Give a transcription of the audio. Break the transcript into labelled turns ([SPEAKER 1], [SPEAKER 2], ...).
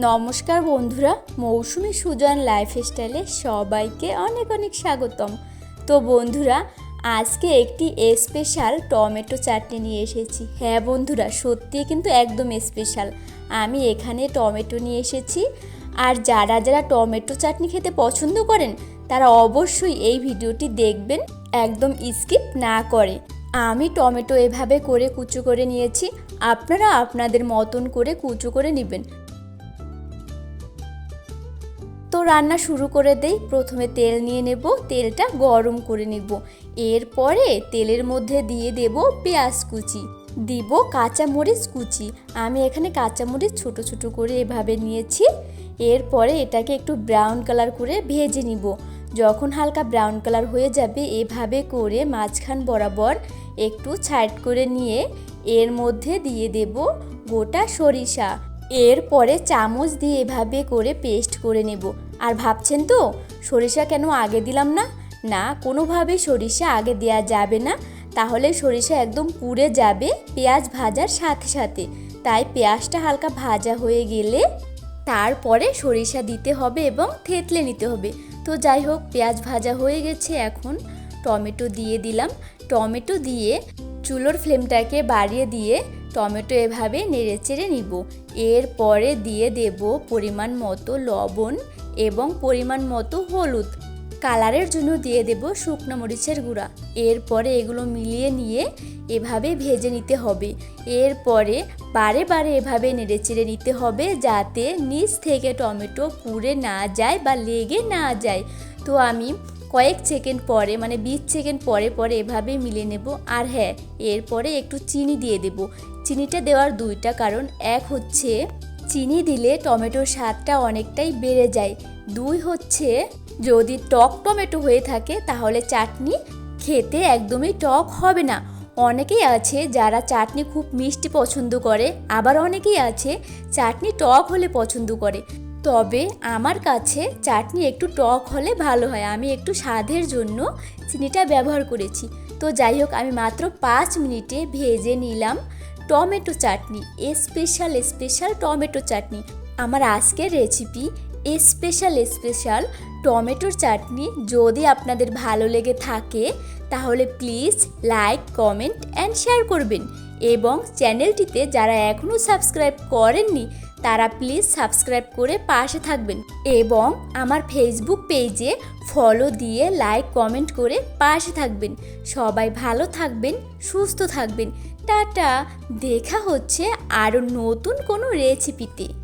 [SPEAKER 1] নমস্কার বন্ধুরা, মৌসুমি সুজন লাইফস্টাইলে সবাইকে অনেক অনেক স্বাগতম। তো বন্ধুরা, আজকে একটি স্পেশাল টমেটো চাটনি নিয়ে এসেছি। হ্যাঁ বন্ধুরা সত্যি কিন্তু একদম স্পেশাল আমি এখানে টমেটো নিয়ে এসেছি। আর যারা যারা টমেটো চাটনি খেতে পছন্দ করেন, তারা অবশ্যই এই ভিডিওটি দেখবেন, একদম স্কিপ না করে। আমি টমেটো এভাবে করে কুচু করে নিয়েছি। আপনারা আপনাদের মতন করে কুচো করে নেবেন। রান্না শুরু করে দেই। প্রথমে তেল নিয়ে নেব, তেলটা গরম করে নেব। এরপরে তেলের মধ্যে দিয়ে দেব পেঁয়াজ কুচি। দিব কাঁচামরিচ কুচি। আমি এখানে কাঁচামরিচ ছোট ছোট করে এভাবে নিয়েছি। এরপরে এটাকে একটু ব্রাউন কালার করে ভেজে নিব। যখন হালকা ব্রাউন কালার হয়ে যাবে, এভাবে করে মাঝখান বরাবর একটু সাইড করে নিয়ে এর মধ্যে দিয়ে দেব গোটা সরিষা। এরপরে চামচ দিয়ে এভাবে করে পেস্ট করে নেব। আর ভাবছেন তো, সরিষা কেন আগে দিলাম না? না, কোনোভাবেই সরিষা আগে দেওয়া যাবে না। তাহলে সরিষা একদম পুড়ে যাবে পেঁয়াজ ভাজার সাথে সাথে। তাই পেঁয়াজটা হালকা ভাজা হয়ে গেলে তারপরে সরিষা দিতে হবে এবং থেতলে নিতে হবে। তো যাই হোক, পেঁয়াজ ভাজা হয়ে গেছে এখন। টমেটো দিয়ে দিলাম। টমেটো দিয়ে চুলোর ফ্লেমটাকে বাড়িয়ে দিয়ে টমেটো এভাবে নেড়ে চেড়ে নিব। এরপরে দিয়ে দেব পরিমাণ মতো লবণ এবং পরিমাণ মতো হলুদ। কালারের জন্য দিয়ে দেব শুকনো মরিচের গুঁড়া। এরপরে এগুলো মিলিয়ে নিয়ে এভাবে ভেজে নিতে হবে। এরপরে বারে বারে এভাবে নেড়েচেড়ে নিতে হবে যাতে নিচ থেকে টমেটো পুড়ে না যায় বা লেগে না যায়। তো আমি কয়েক সেকেন্ড পরে মানে বিশ সেকেন্ড পরে পরে এভাবে মিলে নেব। আর হ্যাঁ এরপরে একটু চিনি দিয়ে দেব। চিনিটা দেওয়ার দুইটা কারণ। এক হচ্ছে চিনি দিলে টমেটোর স্বাদটা অনেকটাই বেড়ে যায়। দুই হচ্ছে, যদি টক টমেটো হয়ে থাকে, তাহলে চাটনি খেতে একদমই টক হবে না। অনেকেই আছে যারা চাটনি খুব মিষ্টি পছন্দ করে, আবার অনেকেই আছে চাটনি টক হলে পছন্দ করে। তবে আমার কাছে চাটনি একটু টক হলে ভালো হয়। আমি একটু স্বাদের জন্য চিনিটা ব্যবহার করেছি। তো যাই হোক, আমি মাত্র পাঁচ মিনিটে ভেজে নিলাম। Tomato chutney special special tomato chutney. আমার আজকের রেসিপি স্পেশাল স্পেশাল টমেটোর চাটনি। যদি আপনাদের ভালো লেগে থাকে, তাহলে please like comment and share করবেন। এবং চ্যানেলটিতে যারা এখনও সাবস্ক্রাইব করেননি, তারা প্লিজ সাবস্ক্রাইব করে পাশে থাকবেন এবং আমার ফেসবুক পেজে ফলো দিয়ে লাইক কমেন্ট করে পাশে থাকবেন। সবাই ভালো থাকবেন, সুস্থ থাকবেন। টাটা, দেখা হচ্ছে আরও নতুন কোনো রেসিপিতে